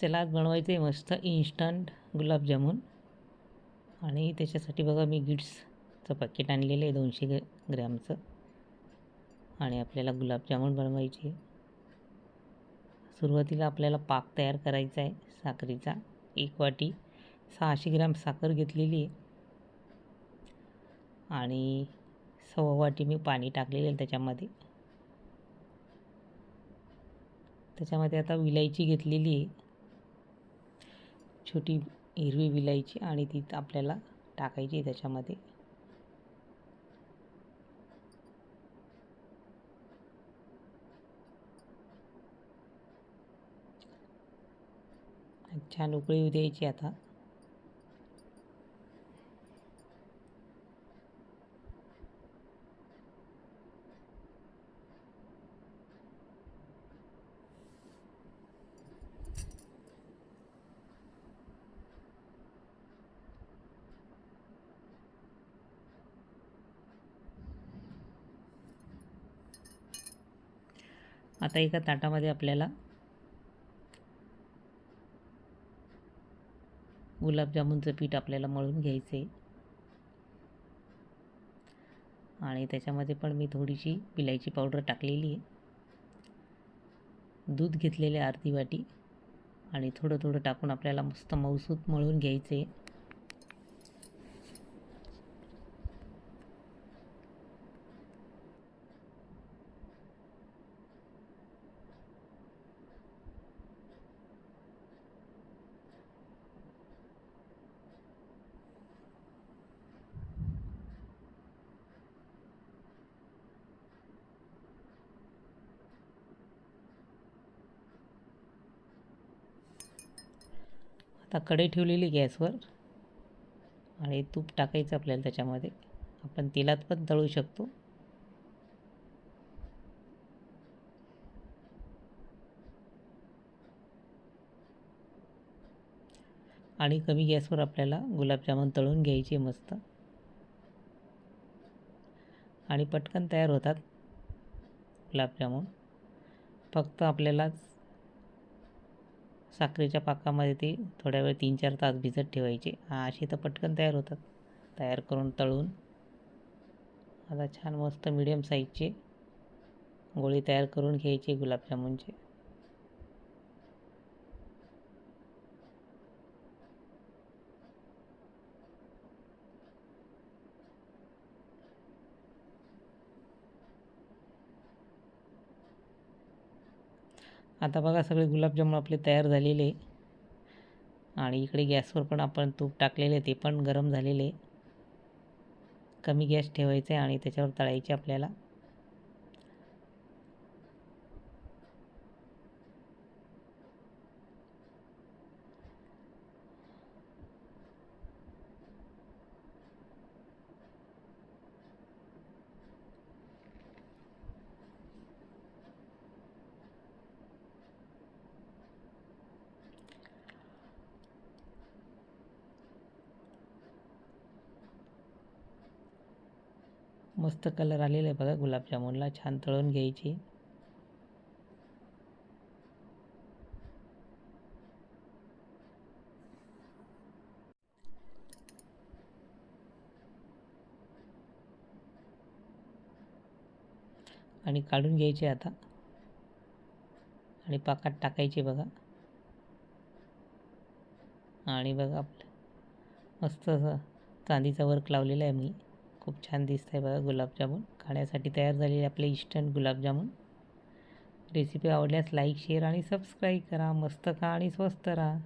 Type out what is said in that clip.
त्याला आज बनवायचं आहे मस्त इन्स्टंट गुलाबजामुन. आणि त्याच्यासाठी बघा मी गिट्सचं पॅकेट आणलेलं आहे दोनशे ग ग्रॅमचं. आणि आपल्याला गुलाबजामुन बनवायचे. सुरुवातीला आपल्याला पाक तयार करायचा आहे साखरेचा. एक वाटी सहाशे ग्रॅम साखर घेतलेली आहे. आणि सव्वा वाटी मी पाणी टाकलेलं आहे त्याच्यामध्ये. त्याच्यामध्ये आता विलायची घेतलेली आहे. छोटी हिरवी विलायची आणि ती आपल्याला टाकायची त्याच्यामध्ये. छान उकळी द्यायची आता. आता एका ताटामध्ये आपल्याला गुलाबजामुनचं पीठ आपल्याला मळून घ्यायचं. आहे आणि त्याच्यामध्ये पण मी थोडीशी विलायची पावडर टाकलेली आहे. दूध घेतलेले अर्धी वाटी आणि थोडं थोडं टाकून आपल्याला मस्त मऊसूत मळून घ्यायचं. आता कढई ठेवलेली गॅसवर आणि तूप टाकायचं आपल्याला त्याच्यामध्ये. आपण तेलात पण तळू शकतो. आणि कमी गॅसवर आपल्याला गुलाबजामुन तळून घ्यायचे मस्त. आणि पटकन तयार होतात गुलाबजामुन. फक्त आपल्याला साखरेच्या पाकामध्ये ते थोड्या वेळ तीन चार तास भिजत ठेवायचे. असे तर पटकन तयार होतात. तयार करून तळून आता छान मस्त मिडियम साईजचे गोळी तयार करून घ्यायचे गुलाबजामुनचे. आता बघा सगळे गुलाबजामुन आपले तयार झालेले आणि इकडे गॅसवर पण आपण तूप टाकलेले ते पण गरम झालेले कमी गॅस ठेवायचे आणि त्याच्यावर तळायचे आपल्याला. मस्त कलर आलेला आहे बघा गुलाबजामुनला. छान तळून घ्यायची. आणि काढून घ्यायचे आता. आणि पाकात टाकायचे बघा. आणि बघा आपलं मस्त चांदीचा वर्क लावलेला आहे मी. खूप छान दिसत आहे बघा गुलाबजामुन. खाण्यासाठी तयार झालेले आपले इन्स्टंट गुलाबजामुन. रेसिपी आवडल्यास लाईक शेअर आणि सबस्क्राईब करा. मस्त खा आणि स्वस्त राहा.